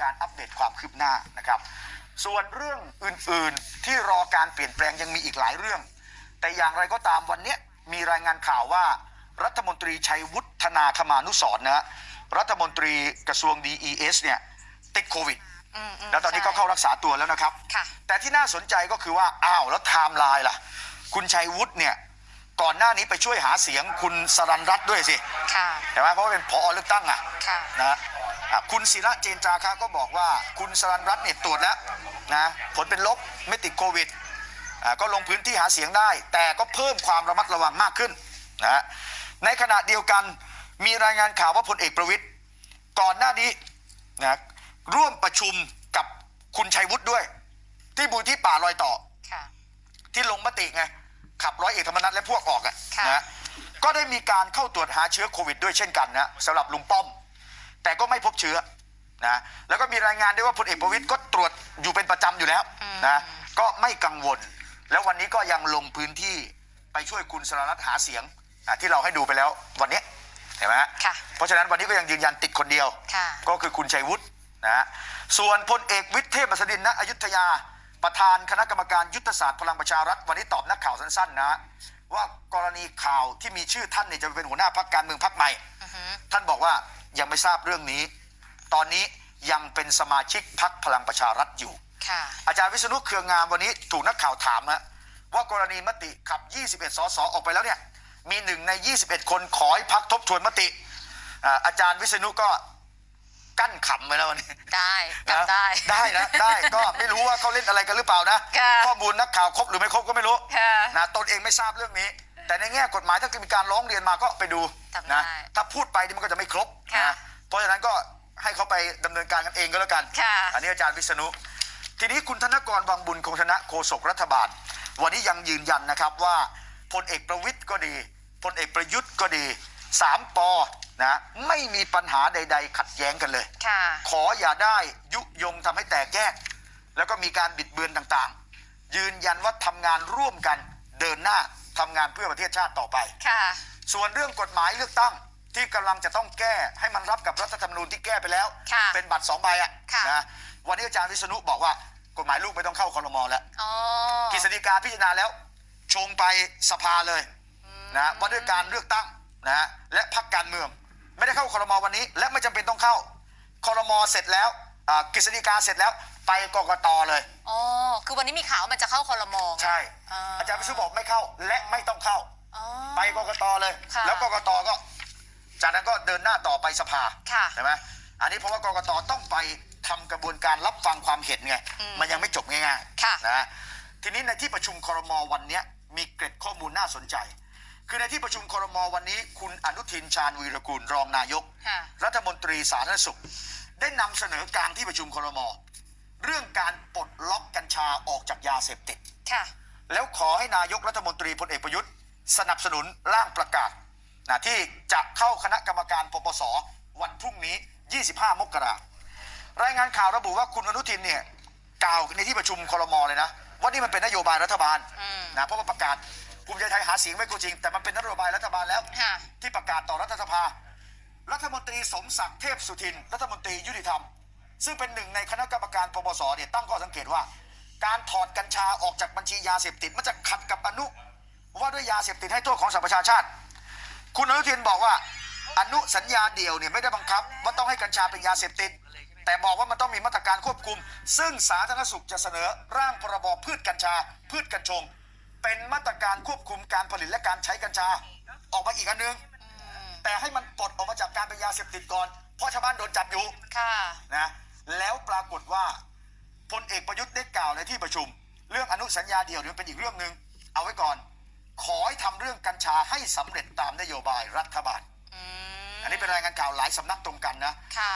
การอัปเดตความคืบหน้านะครับ ส่วนเรื่องอื่นๆที่รอการเปลี่ยนแปลงยังมีอีกหลายเรื่อง แต่อย่างไรก็ตามวันเนี้ยมีรายงานข่าวว่ารัฐมนตรีชัยวุฒนาคมานุสรณ์นะฮะรัฐมนตรีกระทรวง DES เนี่ยติดโควิดอืมอืมแล้วตอนนี้ก็ใช่เข้ารักษาตัวแล้วนะครับค่ะแต่ที่น่าสนใจก็คือว่า อ้าว แล้วไทม์ไลน์ล่ะ คุณชัยวุฒิเนี่ย ก่อนหน้านี้ไปช่วยหาเสียงคุณสรันรัตน์ด้วยสิค่ะใช่ไหมเพราะว่าเป็นผอเลือกตั้งอะค่ะนะฮะอะ คุณศิระเจนจาคะก็บอกว่าคุณสรันรัตน์เนี่ยตรวจแล้วนะผลเป็นลบไม่ติดโควิดอะก็ลงพื้นที่หาเสียงได้ แต่ก็เพิ่มความระมัดระวังมากขึ้นนะฮะในขณะเดียวกันมีรายงานข่าวว่าพลเอกประวิตยก่อนหน้านี้นะร่วมประชุมกับคุณชัยวุฒิด้วย ที่บูรที่ป่ารอยต่อค่ะที่ลงมติไงขับร้อยเอกธรรมนัฐและพวกออกอะค่ะนะก็ได้มีการเข้าตรวจหาเชื้อโควิดด้วยเช่นกันนะสำหรับลุงป้อม แต่ก็ไม่พบเชื้อนะแล้วก็มีรายงานด้วยว่าพลเอกประวิตยก็ตรวจอยู่เป็นประจำอยู่แล้วนะก็ไม่กังวล แล้ววันนี้ก็ยังลงพื้นที่ไปช่วยคุณสรรัตน์หาเสียงนะที่เราให้ดูไปแล้ววันนี้เห็นไหมฮะค่ะ เพราะฉะนั้นวันนี้ก็ยังยืนยันติดคนเดียว ค่ะ ก็คือคุณชัยวุฒินะฮะส่วนพลเอกวิทย์เทพบสดินณอยุธยา ประธานคณะกรรมการยุทธศาสตร์พลังประชารัฐ วันนี้ตอบนักข่าวสั้นๆนะฮะว่ากรณีข่าวที่มีชื่อท่านเนี่ยจะไปเป็นหัวหน้าพรรคการเมืองพรรคใหม่อือฮึท่านบอกว่า ยังไม่ทราบเรื่องนี้ ตอนนี้ยังเป็นสมาชิกพรรคพลังประชารัฐอยู่ค่ะอาจารย์วิษณุเครืองามวันนี้ถูกนักข่าวถามนะว่ากรณีมติขับ 21 สสออกไปแล้วเนี่ยมีหนึ่งใน 21 คนขอให้พักทบทวนมติอ่าอาจารย์วิษณุก็กั้นขำไปแล้ววันนี้ ได้กลับนะได้ได้นะได้ก็ไม่รู้ว่าเขาเล่นอะไรกันหรือเปล่านะค่ะข้อมูลนักข่าวครบหรือไม่ครบก็ไม่รู้ค่ะนะตนเองไม่ทราบเรื่องนี้ แต่ในแง่กฎหมายถ้าเกิดมีการร้องเรียนมาก็ไปดูทำได้นะถ้าพูดไปนี่มันก็จะไม่ครบค่ะ นะเพราะฉะนั้นก็ให้เขาไปดำเนินการกันเองก็แล้วกัน ค่ะ อันนี้อาจารย์วิษณุ ทีนี้คุณธนกรวังบุญคงชนะโฆษกรัฐบาล วันนี้ยังยืนยันนะครับว่าพลเอกประวิทย์ก็ดีพลเอกประยุทธ์ก็ดีสามปอนะไม่มีปัญหาใด ๆ ขัดแย้งกันเลย ค่ะ ขออย่าได้ยุยงทำให้แตกแยก แล้วก็มีการบิดเบือนต่างๆ ยืนยันว่าทำงานร่วมกันเดินหน้า ทำงานเพื่อประเทศชาติต่อไป ค่ะ ส่วนเรื่องกฎหมายเลือกตั้งที่กำลังจะต้องแก้ให้มันรับกับรัฐธรรมนูญที่แก้ไปแล้ว ค่ะเป็นบัตรสองใบอะค่ะ นะวันนี้อาจารย์วิษณุบอกว่ากฎหมายลูกไม่ต้องเข้าคอรมอแล้วอ๋อกฤษฎีกาพิจารณาแล้ว ชงไปสภาเลยนะว่าด้วยการเลือกตั้งนะและพักการเมือง ไม่ได้เข้าคอรมอวันนี้ และไม่จำเป็นต้องเข้าคอรมอเสร็จแล้วอ่า กฤษฎีกาเสร็จแล้วไปกกตเลย อ๋อ คือวันนี้มีข่าวว่ามันจะเข้าคอรมอไงใช่อ่าอาจารย์วิษณุบอกไม่เข้าและไม่ต้องเข้าอ๋อไปกกตเลยค่ะแล้วกกตก็ จากนั้นก็เดินหน้าต่อไปสภาค่ะใช่ไหมอันนี้เพราะว่ากกตต้องไปทำกระบวนการรับฟังความเห็นไงอืมมันยังไม่จบง่ายค่ะๆนะทีนี้ในที่ประชุมครมวันเนี้ยมีเกร็ดข้อมูลน่าสนใจ คือในที่ประชุมครมวันนี้ คุณอนุทินชาญวีรกูลรองนายกค่ะรัฐมนตรีสาธารณสุข ได้นำเสนอกลางที่ประชุมครม เรื่องการปลดล็อกกัญชาออกจากยาเสพติด ค่ะ แล้วขอให้นายกรัฐมนตรีพลเอกประยุทธ์ สนับสนุนร่างประกาศนะที่จะเข้าคณะกรรมการปปส วันพรุ่งนี้ 25 มกรารายงานข่าวระบุว่าคุณอนุทินเนี่ยกล่าวในที่ประชุมครมเลยนะ ว่านี่มันเป็นนโยบายรัฐบาลอืม นะเพราะว่าประกาศภูมิใจไทยหาเสียงไว้ก็จริง แต่มันเป็นนโยบายรัฐบาลแล้ว ค่ะ ที่ประกาศต่อรัฐสภา รัฐมนตรีสมศักดิ์เทพสุทิน รัฐมนตรียุติธรรม ซึ่งเป็นหนึ่งในคณะกรรมการปปสเนี่ยตั้งข้อสังเกตว่า การถอดกัญชาออกจากบัญชียาเสพติดมันจะขัดกับอนุ ว่าด้วยยาเสพติดให้โทษของสหประชาชาติ คุณอนุทินบอกว่า อนุสัญญาเดียวเนี่ยไม่ได้บังคับ ว่าต้องให้กัญชาเป็นยาเสพติด แต่บอกว่ามันต้องมีมาตรการควบคุม ซึ่งสาธารณสุขจะเสนอร่างพรบพืชกัญชา พืชกัญชง เป็นมาตรการควบคุมการผลิตและการใช้กัญชา ออกมาอีกอันนึง แต่ให้มันปลดออกมาจากการเป็นยาเสพติดก่อน เพราะชาวบ้านโดนจับอยู่ค่ะ นะแล้วปรากฏว่าพลเอกประยุทธ์ได้กล่าวในที่ประชุม เรื่องอนุสัญญาเดียวเนี่ยเป็นอีกเรื่องหนึ่งเอาไว้ก่อน ขอให้ทำเรื่องกัญชาให้สำเร็จตามนโยบายรัฐบาล อืมอันนี้เป็นรายงานข่าวหลายสำนักตรงกันนะ ค่ะ